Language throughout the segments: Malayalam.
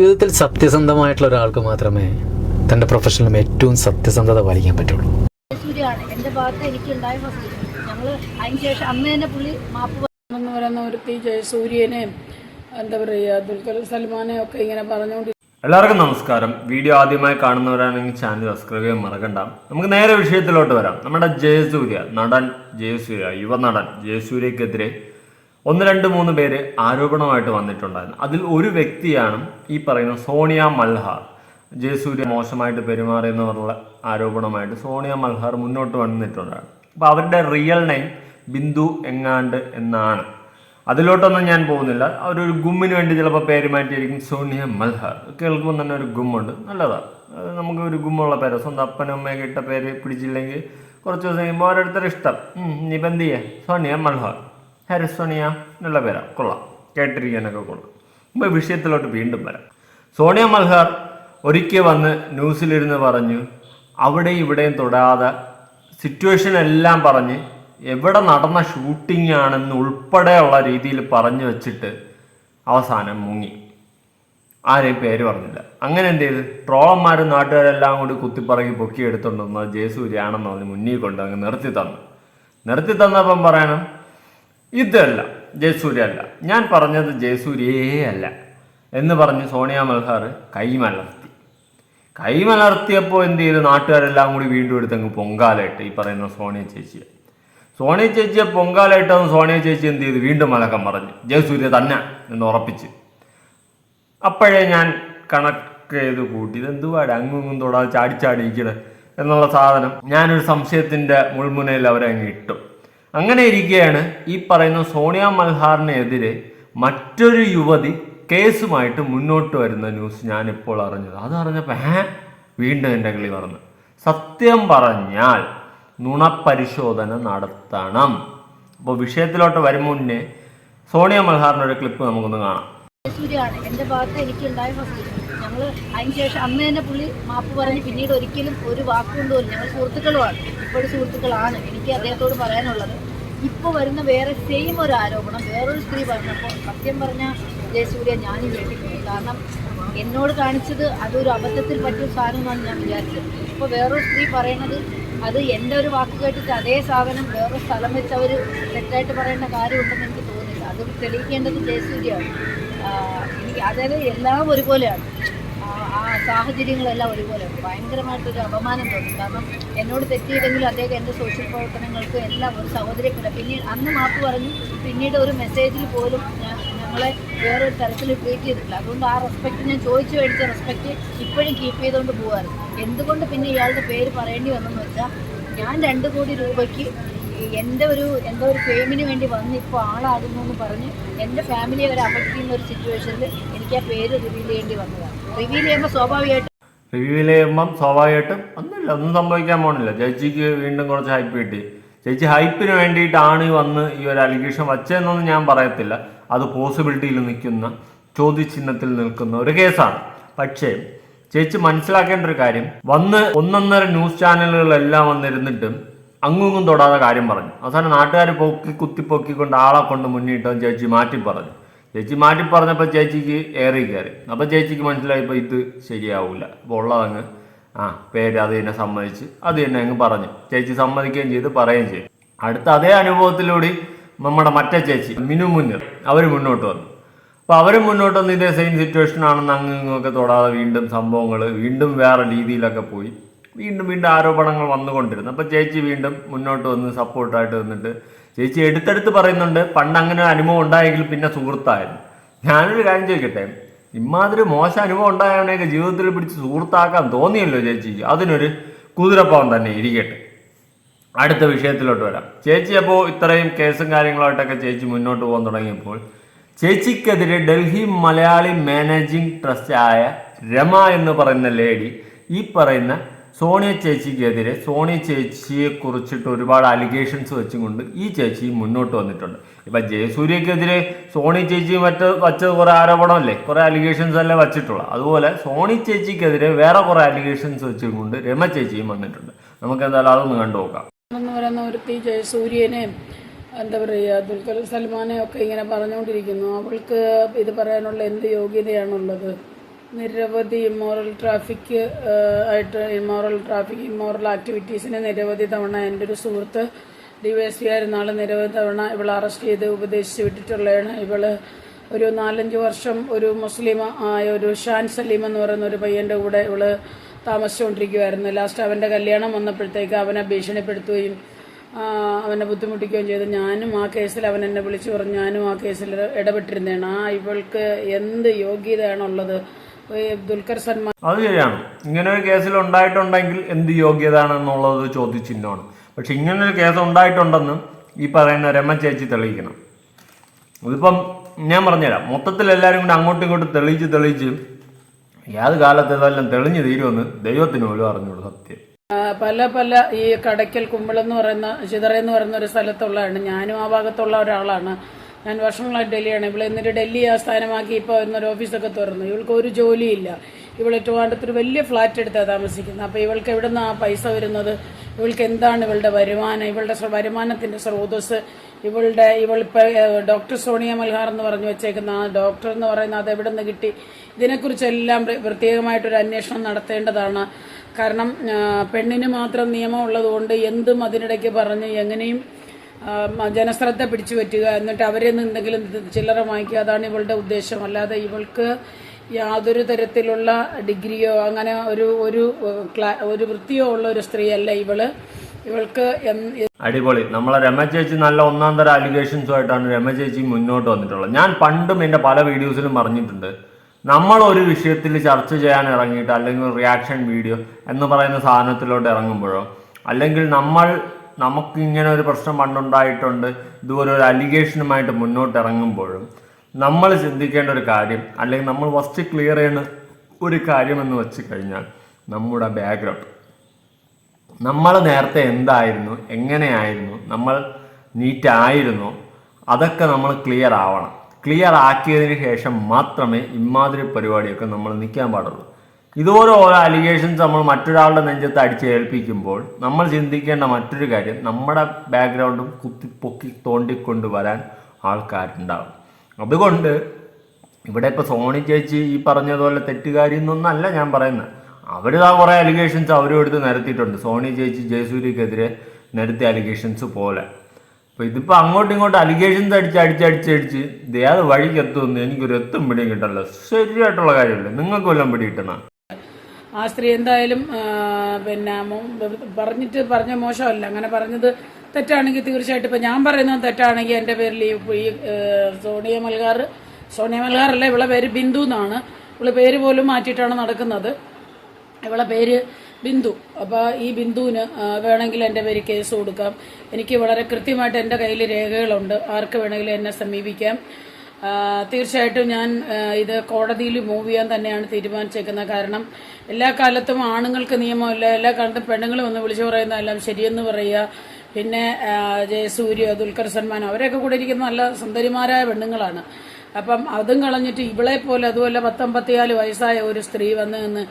ജീവിതത്തിൽ സത്യസന്ധമായിട്ടുള്ള ഒരാൾക്ക് മാത്രമേ തന്റെ പ്രൊഫഷനിലും ഏറ്റവും സത്യസന്ധത പാലിക്കാൻ പറ്റുള്ളൂ. സൂര്യയാണ് എന്റെ ഭാഗത്ത് എനിക്കുണ്ടായ ഞങ്ങൾ തന്നെ പുള്ളി മാപ്പ് എന്ന് പറയുന്ന ഒരുത്തി ജയസൂര്യനെയും എന്താ പറയുക ദുൽഖർ സൽമാനെയും ഒക്കെ ഇങ്ങനെ പറഞ്ഞുകൊണ്ട് എല്ലാവർക്കും നമസ്കാരം. വീഡിയോ ആദ്യമായി കാണുന്നവരാണെങ്കിൽ ചാനൽ സബ്സ്ക്രൈബ് ചെയ്യാൻ മറക്കണ്ട. നമുക്ക് നേരെ വിഷയത്തിലോട്ട് വരാം. നമ്മുടെ ജയസൂര്യ നടൻ ജയസൂര്യ യുവനടൻ ജയസൂര്യക്കെതിരെ ഒന്ന് രണ്ട് മൂന്ന് പേര് ആരോപണമായിട്ട് വന്നിട്ടുണ്ടായിരുന്നു. അതിൽ ഒരു വ്യക്തിയാണ് ഈ പറയുന്ന സോണിയ മൽഹാർ. ജയസൂര്യ മോശമായിട്ട് പെരുമാറിയെന്നുള്ള ആരോപണമായിട്ട് സോണിയ മൽഹാർ മുന്നോട്ട് വന്നിട്ടുണ്ടായിരുന്നു. അപ്പോൾ അവരുടെ റിയൽ നെയിം ബിന്ദു എങ്ങാണ്ട് എന്നാണ്. അതിലോട്ടൊന്നും ഞാൻ പോകുന്നില്ല. അവരൊരു ഗുമ്മിന് വേണ്ടി ചിലപ്പോൾ പേര് മാറ്റിയിരിക്കും സോണിയ മൽഹാർ. കേൾക്കുമ്പോൾ തന്നെ ഒരു ഗുമ്മുണ്ട്. നല്ലതാണ് അത് നമുക്ക് ഒരു ഗുമ്മുള്ള പേര്. സ്വന്തം അപ്പനും അമ്മയൊക്കെ ഇട്ട പേര് പിടിച്ചില്ലെങ്കിൽ കുറച്ച് ദിവസം കഴിയുമ്പോൾ ഓരോരുത്തർ ഇഷ്ടം. ചെയ്യാം. സോണിയ മൽഹാർ. ഹരി എന്നുള്ള പേരാ കൊള്ളാം. കേട്ടിരിക്കാനൊക്കെ കൊള്ളാം. നമ്മൾ വിഷയത്തിലോട്ട് വീണ്ടും വരാം. സോണിയ മൽഹാർ ഒരിക്കൽ വന്ന് ന്യൂസിലിരുന്ന് പറഞ്ഞു അവിടെ ഇവിടെയും തൊടാതെ സിറ്റുവേഷൻ എല്ലാം പറഞ്ഞ് എവിടെ നടന്ന ഷൂട്ടിംഗ് ആണെന്ന് ഉൾപ്പെടെയുള്ള രീതിയിൽ പറഞ്ഞു വെച്ചിട്ട് അവസാനം മുങ്ങി. ആരെയും പേര് പറഞ്ഞില്ല. അങ്ങനെ എന്ത് ചെയ്ത്? ട്രോളന്മാരും നാട്ടുകാരെല്ലാം കൂടി കുത്തിപ്പറങ്ങി പൊക്കി ജയസൂര്യ ജയസൂര്യാണെന്ന് പറഞ്ഞ് മുന്നിൽ കൊണ്ട് അങ്ങ് നിർത്തി തന്നു. നിർത്തി തന്നപ്പം പറയണം ഇതല്ല ജയസൂര്യ അല്ല. ഞാൻ പറഞ്ഞത് ജയസൂര്യയേ അല്ല. എന്ന് പറഞ്ഞ് സോണിയ മൽഹാർ കൈമലർത്തി കൈമലർത്തിയപ്പോൾ എന്ത് ചെയ്ത്? നാട്ടുകാരെല്ലാം കൂടി വീണ്ടും എടുത്തങ്ങ് പൊങ്കാലായിട്ട് ഈ പറയുന്ന സോണിയ ചേച്ചിയെ. സോണിയ ചേച്ചിയെ പൊങ്കാലായിട്ടൊന്ന് സോണിയ ചേച്ചി എന്ത് ചെയ്ത്? വീണ്ടും മലക്കം പറഞ്ഞു ജയസൂര്യ തന്നെ എന്ന് ഉറപ്പിച്ച്. അപ്പോഴേ ഞാൻ കണക്ക് ചെയ്ത് കൂട്ടി ഇതെന്തുവാട്? അങ്ങും തൊടാതെ ചാടിച്ചാടി ഇരിക്കണേ എന്നുള്ള സാധനം ഞാനൊരു സംശയത്തിന്റെ മുൾമുനയിൽ അവരെ അങ്ങ് ഇട്ടു. അങ്ങനെ ഇരിക്കുകയാണ് ഈ പറയുന്ന സോണിയ മൽഹാറിനെതിരെ മറ്റൊരു യുവതി കേസുമായിട്ട് മുന്നോട്ട് വരുന്ന ന്യൂസ് ഞാനിപ്പോൾ അറിഞ്ഞത്. അത് അറിഞ്ഞപ്പോൾ ഏ വീണ്ടും എന്റെ കളി പറഞ്ഞു സത്യം പറഞ്ഞാൽ നുണപരിശോധന നടത്തണം. അപ്പോൾ വിഷയത്തിലോട്ട് വരും മുന്നേ സോണിയ മൽഹാറിന്റെ ഒരു ക്ലിപ്പ് നമുക്കൊന്ന് കാണാം. സൂര്യാണ് എന്റെ ഭാഗത്ത് എനിക്കുണ്ടായ ഫസ്റ്റ് ഞങ്ങൾ അതിന് ശേഷം അന്ന് തന്നെ പുള്ളി മാപ്പ് പറഞ്ഞ് പിന്നീട് ഒരിക്കലും ഒരു വാക്കുകൊണ്ടുപോലും ഞങ്ങൾ സുഹൃത്തുക്കളുമാണ് ഇപ്പോഴും സുഹൃത്തുക്കളാണ് എനിക്ക് അദ്ദേഹത്തോട് പറയാനുള്ളത്. ഇപ്പോൾ വരുന്ന വേറെ സെയിം ഒരു ആരോപണം വേറൊരു സ്ത്രീ പറഞ്ഞപ്പോൾ സത്യം പറഞ്ഞ ജയസൂര്യ ഞാനും കേട്ടിട്ടുണ്ട്. കാരണം എന്നോട് കാണിച്ചത് അതൊരു അബദ്ധത്തിൽ പറ്റിയ സാധനമാണ് ഞാൻ വിചാരിച്ചത് ഇപ്പോൾ വേറൊരു സ്ത്രീ പറയണത് അത് എന്റെ ഒരു വാക്ക് കേട്ടിട്ട് അതേ സാധനം വേറെ സ്ഥലം വെച്ച് അവർ തെറ്റായിട്ട് പറയേണ്ട കാര്യമുണ്ടെന്ന് എനിക്ക് തോന്നുന്നില്ല. അത് തെളിയിക്കേണ്ടത് ജയസൂര്യയാണ് എനിക്ക് അതായത് എല്ലാം ഒരുപോലെയാണ്. ആ സാഹചര്യങ്ങളെല്ലാം ഒരുപോലെ ഭയങ്കരമായിട്ടൊരു അപമാനം തോന്നി. കാരണം എന്നോട് തെറ്റിയില്ലെങ്കിലും അദ്ദേഹം എന്റെ സോഷ്യൽ പ്രവർത്തനങ്ങൾക്ക് എല്ലാം ഒരു സഹോദരക്കില്ല പിന്നീട് അന്ന് മാപ്പ് പറഞ്ഞു. പിന്നീട് ഒരു മെസ്സേജിൽ പോലും ഞാൻ ഞങ്ങളെ വേറൊരു തരത്തിൽ ട്രീറ്റ് ചെയ്തിട്ടില്ല. അതുകൊണ്ട് ആ റെസ്പെക്റ്റ് ഞാൻ ചോദിച്ചു മേടിച്ച റെസ്പെക്റ്റ് ഇപ്പോഴും കീപ്പ് ചെയ്തുകൊണ്ട് പോകാറ് എന്തുകൊണ്ട് പിന്നെ ഇയാളുടെ പേര് പറയേണ്ടി വന്നെന്ന് വെച്ചാൽ ഞാൻ രണ്ട് കോടി രൂപയ്ക്ക് എന്റെ ഒരു എന്റെ ഒരു ഫെയിമിന് വേണ്ടി വന്ന് ഇപ്പോൾ ആളാകുന്നു എന്ന് പറഞ്ഞ് എന്റെ ഫാമിലിയെ അവരെ അഫക്റ്റ് ചെയ്യുന്ന ഒരു സിറ്റുവേഷനിൽ എനിക്ക് ആ പേര് റിവീൽ ചെയ്യേണ്ടി വന്നതാണ്. റിവീൽ ചെയ്യുമ്പോൾ സ്വാഭാവികമായിട്ടും സ്വാഭാവികമായിട്ടും ഒന്നുമില്ല ഒന്നും സംഭവിക്കാൻ പോണില്ല. ചേച്ചിക്ക് വീണ്ടും കുറച്ച് ഹൈപ്പ് കിട്ടി. ചേച്ചി ഹൈപ്പിന് വേണ്ടിയിട്ടാണ് വന്ന് ഈ ഒരു അലിഗേഷൻ വച്ചതെന്നൊന്നും ഞാൻ പറയത്തില്ല. അത് പോസിബിലിറ്റിയിൽ നിൽക്കുന്ന ചോദ്യചിഹ്നത്തിൽ നിൽക്കുന്ന ഒരു കേസാണ്. പക്ഷേ ചേച്ചി മനസ്സിലാക്കേണ്ട ഒരു കാര്യം വന്ന് ഒന്നൊന്നര ന്യൂസ് ചാനലുകളെല്ലാം വന്നിരുന്നിട്ടും അങ്ങും തൊടാതെ കാര്യം പറഞ്ഞു. അവസാനം നാട്ടുകാർ പൊക്കി കുത്തിപ്പൊക്കിക്കൊണ്ട് ആളെ കൊണ്ട് മുന്നിട്ടോ ചേച്ചി മാറ്റി പറഞ്ഞു. ചേച്ചി മാറ്റി പറഞ്ഞപ്പോൾ ചേച്ചിക്ക് ഏറി കയറി. അപ്പോൾ ചേച്ചിക്ക് മനസ്സിലായപ്പോൾ ഇത് ശരിയാവില്ല അപ്പോൾ ഉള്ളതങ്ങ് ആ പേര് അത് തന്നെ സമ്മതിച്ച് അത് തന്നെ അങ്ങ് പറഞ്ഞു. ചേച്ചി സമ്മതിക്കുകയും ചെയ്ത് പറയുകയും ചെയ്തു. അടുത്ത അതേ അനുഭവത്തിലൂടെ നമ്മുടെ മറ്റേ ചേച്ചി മിനു മുന്നിൽ അവർ മുന്നോട്ട് വന്നു. അപ്പോൾ അവർ മുന്നോട്ട് വന്ന് ഇതേ സെയിം സിറ്റുവേഷൻ ആണെന്ന് അങ്ങ് ഇങ്ങൊക്കെ തൊടാതെ വീണ്ടും സംഭവങ്ങൾ വീണ്ടും വേറെ രീതിയിലൊക്കെ പോയി. വീണ്ടും വീണ്ടും ആരോപണങ്ങൾ വന്നുകൊണ്ടിരുന്നു. അപ്പോൾ ചേച്ചി വീണ്ടും മുന്നോട്ട് വന്ന് സപ്പോർട്ടായിട്ട് വന്നിട്ട് ചേച്ചി എടുത്തെടുത്ത് പറയുന്നുണ്ട്. പണ്ട് അങ്ങനെ ഒരു അനുഭവം ഉണ്ടായെങ്കിൽ പിന്നെ സുഹൃത്തായിരുന്നു. ഞാനൊരു കാര്യം ചോദിക്കട്ടെ? ഇമാതിരി മോശം അനുഭവം ഉണ്ടായവനെയൊക്കെ ജീവിതത്തിൽ പിടിച്ച് സുഹൃത്താക്കാൻ തോന്നിയല്ലോ ചേച്ചി. അതിനൊരു കുതിരപ്പാവം തന്നെ ഇരിക്കട്ടെ. അടുത്ത വിഷയത്തിലോട്ട് വരാം. ചേച്ചി അപ്പോൾ ഇത്രയും കേസും കാര്യങ്ങളായിട്ടൊക്കെ ചേച്ചി മുന്നോട്ട് പോകാൻ തുടങ്ങിയപ്പോൾ ചേച്ചിക്കെതിരെ ഡൽഹി മലയാളി മാനേജിംഗ് ട്രസ്റ്റ് ആയ രമ എന്ന് പറയുന്ന ലേഡി ഈ പറയുന്ന സോണിയ ചേച്ചിക്കെതിരെ സോണിയ ചേച്ചിയെ കുറിച്ചിട്ട് ഒരുപാട് അലിഗേഷൻസ് വെച്ചുകൊണ്ട് ഈ ചേച്ചി മുന്നോട്ട് വന്നിട്ടുണ്ട്. ഇപ്പം ജയസൂര്യക്കെതിരെ സോണി ചേച്ചി മറ്റ് വച്ച കുറേ ആരോപണമല്ലേ? കുറേ അലിഗേഷൻസ് അല്ലേ വച്ചിട്ടുള്ളൂ അതുപോലെ സോണി ചേച്ചിക്കെതിരെ വേറെ കുറേ അലിഗേഷൻസ് വെച്ചുകൊണ്ട് രമ ചേച്ചിയും വന്നിട്ടുണ്ട്. നമുക്ക് എന്തായാലും അതൊന്ന് കണ്ടു നോക്കാം. ജയസൂര്യനെയും എന്താ പറയുക ദുൽഖർ സൽമാനെ ഒക്കെ ഇങ്ങനെ പറഞ്ഞുകൊണ്ടിരിക്കുന്നു. അവൾക്ക് ഇത് പറയാനുള്ള എന്ത് യോഗ്യതയാണുള്ളത്? നിരവധി ഇമ്മോറൽ ട്രാഫിക് ആയിട്ട് ഇമ്മോറൽ ട്രാഫിക് ഇമ്മോറൽ ആക്ടിവിറ്റീസിന് നിരവധി തവണ എന്റെ ഒരു സുഹൃത്ത് ഡി വൈ എസ് പി ആയിരുന്ന ആൾ നിരവധി തവണ ഇവളെ അറസ്റ്റ് ചെയ്ത് ഉപദേശിച്ച് വിട്ടിട്ടുള്ളതാണ് ഇവൾ ഒരു നാലഞ്ച് വർഷം ഒരു മുസ്ലിം ആയ ഒരു ഷാൻ സലീം എന്ന് പറയുന്ന ഒരു പയ്യന്റെ കൂടെ ഇവൾ താമസിച്ചുകൊണ്ടിരിക്കുമായിരുന്നു ലാസ്റ്റ് അവന്റെ കല്യാണം വന്നപ്പോഴത്തേക്ക് അവനെ ഭീഷണിപ്പെടുത്തുകയും അവനെ ബുദ്ധിമുട്ടിക്കുകയും ചെയ്തു. ഞാനും ആ കേസിൽ അവൻ എന്നെ വിളിച്ചു പറഞ്ഞു. ഞാനും ആ കേസിൽ ഇടപെട്ടിരുന്നതാണ്. ആ ഇവൾക്ക് എന്ത് യോഗ്യതയാണുള്ളത്? ദുൽഖർ സൽമാൻ. അത് ശരിയാണ്. ഇങ്ങനെ ഒരു കേസിൽ ഉണ്ടായിട്ടുണ്ടെങ്കിൽ എന്ത് യോഗ്യതയാണെന്നുള്ളത് ചോദ്യചിഹ്നമാണ്. പക്ഷെ ഇങ്ങനെ ഒരു കേസ് ഉണ്ടായിട്ടുണ്ടെന്ന് ഈ പറയുന്ന രമ ചേച്ചി തെളിയിക്കണം. ഇതിപ്പം ഞാൻ പറഞ്ഞുതരാം. മൊത്തത്തിൽ എല്ലാവരും കൂടി അങ്ങോട്ടും ഇങ്ങോട്ടും തെളിയിച്ച് തെളിയിച്ച് ഏത് കാലത്ത് ഇതെല്ലാം തെളിഞ്ഞു തീരുമെന്ന് ദൈവത്തിന് പോലും അറിഞ്ഞോളൂ സത്യം. പല പല ഈ കടയ്ക്കൽ കുമ്പളെന്ന് പറയുന്ന ചിതറ എന്ന് പറയുന്ന ഒരു സ്ഥലത്തുള്ളതാണ്. ഞാനും ആ ഭാഗത്തുള്ള ഒരാളാണ്. ഞാൻ വർഷങ്ങളായിട്ട് ഡൽഹിയാണ്. ഇവിടെ എന്നിട്ട് ഡൽഹി ആസ്ഥാനമാക്കി ഇപ്പോൾ എന്നൊരു ഓഫീസൊക്കെ തുറന്നു. ഇവൾക്ക് ഒരു ജോലിയില്ല. ഇവൾ ട്രിവാൻഡ്രത്തൊരു വലിയ ഫ്ലാറ്റ് എടുത്താണ് താമസിക്കുന്നത്. അപ്പോൾ ഇവൾക്ക് എവിടെ നിന്നാണ് പൈസ വരുന്നത്? ഇവൾക്ക് എന്താണ് ഇവളുടെ വരുമാനം? ഇവളുടെ വരുമാനത്തിന്റെ സ്രോതസ് ഇവളുടെ ഇവളിപ്പോൾ ഡോക്ടർ സോണിയ മൽഹാർ എന്ന് പറഞ്ഞു വെച്ചേക്കുന്ന ആ ഡോക്ടർ എന്ന് പറയുന്ന അത് എവിടെ നിന്ന് കിട്ടി? ഇതിനെക്കുറിച്ചെല്ലാം പ്ര- പ്രത്യേകമായിട്ടൊരു അന്വേഷണം നടത്തേണ്ടതാണ്. കാരണം പെണ്ണിന് മാത്രം നിയമം ഉള്ളതുകൊണ്ട് എന്തും അതിനിടയ്ക്ക് പറഞ്ഞ് എങ്ങനെയും ജനശ്രദ്ധ പിടിച്ചു പറ്റുക എന്നിട്ട് അവരിൽ നിന്ന് എന്തെങ്കിലും ചില്ലറ വാങ്ങിക്കുക അതാണ് ഇവളുടെ ഉദ്ദേശം. അല്ലാതെ ഇവൾക്ക് യാതൊരു തരത്തിലുള്ള ഡിഗ്രിയോ അങ്ങനെ ഒരു ഒരു ഒരു വൃത്തിയോ ഉള്ള ഒരു സ്ത്രീയല്ല ഇവൾ. ഇവൾക്ക് അടിപൊളി. നമ്മളെ രമ ചേച്ചി നല്ല ഒന്നാം തരം അലിഗേഷൻസുമായിട്ടാണ് രമ ചേച്ചി മുന്നോട്ട് വന്നിട്ടുള്ളത്. ഞാൻ പണ്ടും എന്റെ പല വീഡിയോസിലും പറഞ്ഞിട്ടുണ്ട് നമ്മൾ ഒരു വിഷയത്തിൽ ചർച്ച ചെയ്യാൻ ഇറങ്ങിയിട്ട് അല്ലെങ്കിൽ റിയാക്ഷൻ വീഡിയോ എന്ന് പറയുന്ന സാധനത്തിലോട്ട് ഇറങ്ങുമ്പോഴോ അല്ലെങ്കിൽ നമ്മൾ നമുക്ക് ഇങ്ങനെ ഒരു പ്രശ്നം പണ്ടുണ്ടായിട്ടുണ്ട്. ഇതുപോലെ ഒരു അലിഗേഷനുമായിട്ട് മുന്നോട്ട് ഇറങ്ങുമ്പോഴും നമ്മൾ ചിന്തിക്കേണ്ട ഒരു കാര്യം അല്ലെങ്കിൽ നമ്മൾ ഫസ്റ്റ് ക്ലിയർ ചെയ്യുന്ന ഒരു കാര്യമെന്ന് വെച്ച് കഴിഞ്ഞാൽ നമ്മുടെ ബാക്ക്ഗ്രൗണ്ട് നമ്മൾ നേരത്തെ എന്തായിരുന്നു എങ്ങനെയായിരുന്നു നമ്മൾ നീറ്റായിരുന്നു അതൊക്കെ നമ്മൾ ക്ലിയർ ആവണം. ക്ലിയർ ആക്കിയതിന് ശേഷം മാത്രമേ ഇമാതിരി പരിപാടിയൊക്കെ നമ്മൾ നിൽക്കാൻ പാടുള്ളൂ. ഇതുപോലെ ഓരോ അലിഗേഷൻസ് നമ്മൾ മറ്റൊരാളുടെ നെഞ്ചത്ത് അടിച്ച് ഏൽപ്പിക്കുമ്പോൾ നമ്മൾ ചിന്തിക്കേണ്ട മറ്റൊരു കാര്യം നമ്മുടെ ബാക്ക്ഗ്രൗണ്ടും കുത്തി പൊക്കി തോണ്ടിക്കൊണ്ട് വരാൻ ആൾക്കാരുണ്ടാവും. അതുകൊണ്ട് ഇവിടെ ഇപ്പോൾ സോണി ചേച്ചി ഈ പറഞ്ഞതുപോലെ തെറ്റുകാരി എന്നൊന്നല്ല ഞാൻ പറയുന്നത്. അവർ ആ കുറേ അലിഗേഷൻസ് അവരും എടുത്ത് നിരത്തിയിട്ടുണ്ട്. സോണി ചേച്ചി ജയസൂര്യക്കെതിരെ നിരത്തിയ അലിഗേഷൻസ് പോലെ. അപ്പോൾ ഇതിപ്പോൾ അങ്ങോട്ടും ഇങ്ങോട്ടും അലിഗേഷൻസ് അടിച്ച് അടിച്ച് അടിച്ചടിച്ച് ഇത് ഏത് വഴിക്ക് എത്തുമെന്ന് എനിക്കൊരു എത്തും പിടിയും കിട്ടല്ലോ ശരിയായിട്ടുള്ള കാര്യമല്ലേ? നിങ്ങൾക്ക് വല്ലതും പിടി കിട്ടണം? ആ സ്ത്രീ എന്തായാലും പിന്നെ പറഞ്ഞിട്ട് പറഞ്ഞ മോശമല്ല. അങ്ങനെ പറഞ്ഞത് തെറ്റാണെങ്കിൽ തീർച്ചയായിട്ടും ഇപ്പം ഞാൻ പറയുന്നത് തെറ്റാണെങ്കിൽ എന്റെ പേരിൽ ഈ സോണിയ മൽഗാർ സോണിയ മൽഗാറല്ല ഇവളെ പേര് ബിന്ദു എന്നാണ്. ഇവളെ പേര് പോലും മാറ്റിയിട്ടാണ് നടക്കുന്നത്. ഇവളെ പേര് ബിന്ദു. അപ്പോൾ ഈ ബിന്ദുവിന് വേണമെങ്കിൽ എന്റെ പേര് കേസ് കൊടുക്കാം. എനിക്ക് വളരെ കൃത്യമായിട്ട് എന്റെ കയ്യിൽ രേഖകളുണ്ട്. ആർക്ക് വേണമെങ്കിലും എന്നെ സമീപിക്കാം. തീർച്ചയായിട്ടും ഞാൻ ഇത് കോടതിയിൽ മൂവ് ചെയ്യാൻ തന്നെയാണ് തീരുമാനിച്ചേക്കുന്നത്. കാരണം എല്ലാ കാലത്തും ആണുങ്ങൾക്ക് നിയമമില്ല എല്ലാ കാലത്തും പെണ്ണുങ്ങൾ വന്ന് വിളിച്ചു പറയുന്നതെല്ലാം ശരിയെന്ന് പറയുക. പിന്നെ ജയസൂര്യ ദുൽഖർ സൽമാൻ അവരൊക്കെ കൂടെ ഇരിക്കുന്ന നല്ല സുന്ദരിമാരായ പെണ്ണുങ്ങളാണ്. അപ്പം അതും കളഞ്ഞിട്ട് ഇവളെ പോലെ അതുപോലെ പത്തൊമ്പത്തിയാൽ വയസ്സായ ഒരു സ്ത്രീ വന്ന് നിന്ന്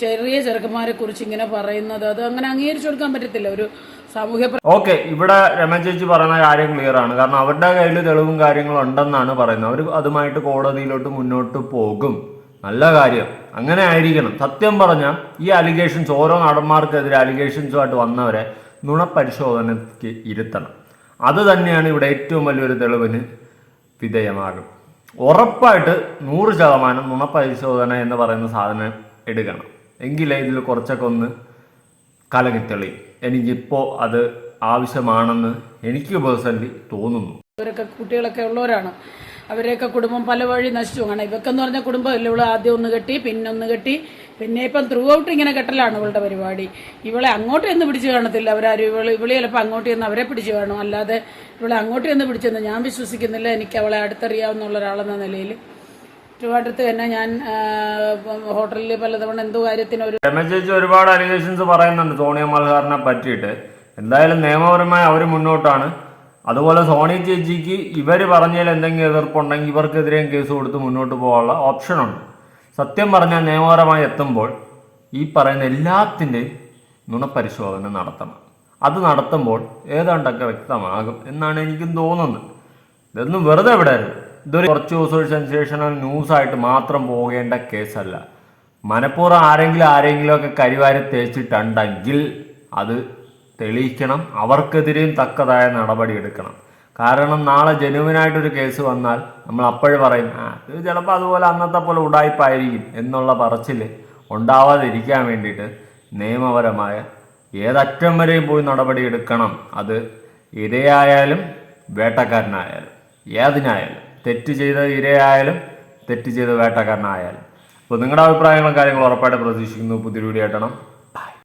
ചെറിയ ചെറുക്കന്മാരെ കുറിച്ച് ഇങ്ങനെ പറയുന്നത്. അത് അങ്ങനെ അംഗീകരിച്ചു കൊടുക്കാൻ പറ്റത്തില്ല. ഒരു സാമൂഹ്യ ഓക്കെ ഇവിടെ രമ ചേച്ചി പറയുന്ന കാര്യം ക്ലിയർ ആണ്. കാരണം അവരുടെ കയ്യിൽ തെളിവും കാര്യങ്ങളും ഉണ്ടെന്നാണ് പറയുന്നത്. അവർ അതുമായിട്ട് കോടതിയിലോട്ട് മുന്നോട്ട് പോകും. നല്ല കാര്യം. അങ്ങനെ ആയിരിക്കണം. സത്യം പറഞ്ഞാൽ ഈ അലിഗേഷൻസ് ഓരോ നടന്മാർക്കെതിരെ അലിഗേഷൻസുമായിട്ട് വന്നവരെ നുണപരിശോധനയ്ക്ക് ഇരുത്തണം. അത് തന്നെയാണ് ഇവിടെ ഏറ്റവും വലിയൊരു തെളിവിന് വിധേയമാകും. ഉറപ്പായിട്ട് നൂറ് ശതമാനം നുണപരിശോധന എന്ന് പറയുന്ന സാധനം എടുക്കണം. എങ്കിലേ ഇതിൽ കുറച്ചൊക്കെ ഒന്ന് കലകിത്തെളി എനിക്കിപ്പോൾ അത് ആവശ്യമാണെന്ന് എനിക്ക് പേഴ്സണലി തോന്നുന്നു. ഇവരൊക്കെ കുട്ടികളൊക്കെ ഉള്ളവരാണ്. അവരെയൊക്കെ കുടുംബം പല വഴി നശിച്ചു കാരണം ഇവക്കെന്ന് പറഞ്ഞ കുടുംബമല്ല ഇവൾ ആദ്യം ഒന്ന് കെട്ടി പിന്നെ ഒന്ന് കെട്ടി പിന്നെ ഇപ്പം ത്രൂ ഔട്ട് ഇങ്ങനെ കെട്ടലാണ് ഇവളുടെ പരിപാടി. ഇവളെ അങ്ങോട്ട് എന്ന് പിടിച്ചു കാണത്തില്ല. അവരാരും ഇവൾ ഇവൾ ചിലപ്പോൾ അങ്ങോട്ട് ചെന്ന് അവരെ പിടിച്ചു കാണും. അല്ലാതെ ഇവളെ അങ്ങോട്ട് എന്ന് പിടിച്ചെന്ന് ഞാൻ വിശ്വസിക്കുന്നില്ല. എനിക്ക് അവളെ അടുത്തറിയാവുന്ന ഒരാളെന്ന നിലയിൽ ട്രിവാൻഡ്രത്ത് തന്നെ ഞാൻ ഹോട്ടലിൽ പലതവണ എന്തോ കാര്യത്തിന് ഒരു ചേച്ചി ഒരുപാട് അലിഗേഷൻസ് പറയുന്നുണ്ട് സോണിയ മൽഹാറിനെ പറ്റിയിട്ട്. എന്തായാലും നിയമപരമായി അവർ മുന്നോട്ടാണ്. അതുപോലെ സോണി ചേച്ചിക്ക് ഇവർ പറഞ്ഞതിൽ എന്തെങ്കിലും എതിർപ്പുണ്ടെങ്കിൽ ഇവർക്കെതിരെയും കേസ് കൊടുത്ത് മുന്നോട്ട് പോകാനുള്ള ഓപ്ഷനുണ്ട് സത്യം പറഞ്ഞാൽ നിയമപരമായി എത്തുമ്പോൾ ഈ പറയുന്ന എല്ലാത്തിന്റെയും നുണപരിശോധന നടത്തണം. അത് നടത്തുമ്പോൾ ഏതാണ്ടൊക്കെ വ്യക്തമാകും എന്നാണ് എനിക്കും തോന്നുന്നത്. ഇതൊന്നും വെറുതെ വിടരുത്. ഇതൊരു കുറച്ച് ദിവസം ഒരു സെൻസേഷണൽ ന്യൂസായിട്ട് മാത്രം പോകേണ്ട കേസല്ല. മനഃപൂർവം ആരെങ്കിലും ആരെങ്കിലും ഒക്കെ കരിവാരി തേച്ചിട്ടുണ്ടെങ്കിൽ അത് തെളിയിക്കണം. അവർക്കെതിരെയും തക്കതായ നടപടി എടുക്കണം. കാരണം നാളെ ജനുവിനായിട്ടൊരു കേസ് വന്നാൽ നമ്മൾ അപ്പോഴും പറയും ഇത് ചിലപ്പോൾ അതുപോലെ അന്നത്തെ പോലെ ഉടായ്പായിരിക്കും എന്നുള്ള പറച്ചിൽ ഉണ്ടാവാതിരിക്കാൻ വേണ്ടിയിട്ട് നിയമപരമായ ഏതറ്റം വരെയും പോയി നടപടി എടുക്കണം. അത് ഇരയായാലും വേട്ടക്കാരനായാലും ഏതിനായാലും. തെറ്റ് ചെയ്ത ഇരയായാലും തെറ്റ് ചെയ്ത വേട്ടക്കാരനായാലും. അപ്പോൾ നിങ്ങളുടെ അഭിപ്രായങ്ങളും കാര്യങ്ങളും ഉറപ്പായിട്ട് പ്രതീക്ഷിക്കുന്നു. പുതിയൊരു വീഡിയോ ആയിട്ടാണ്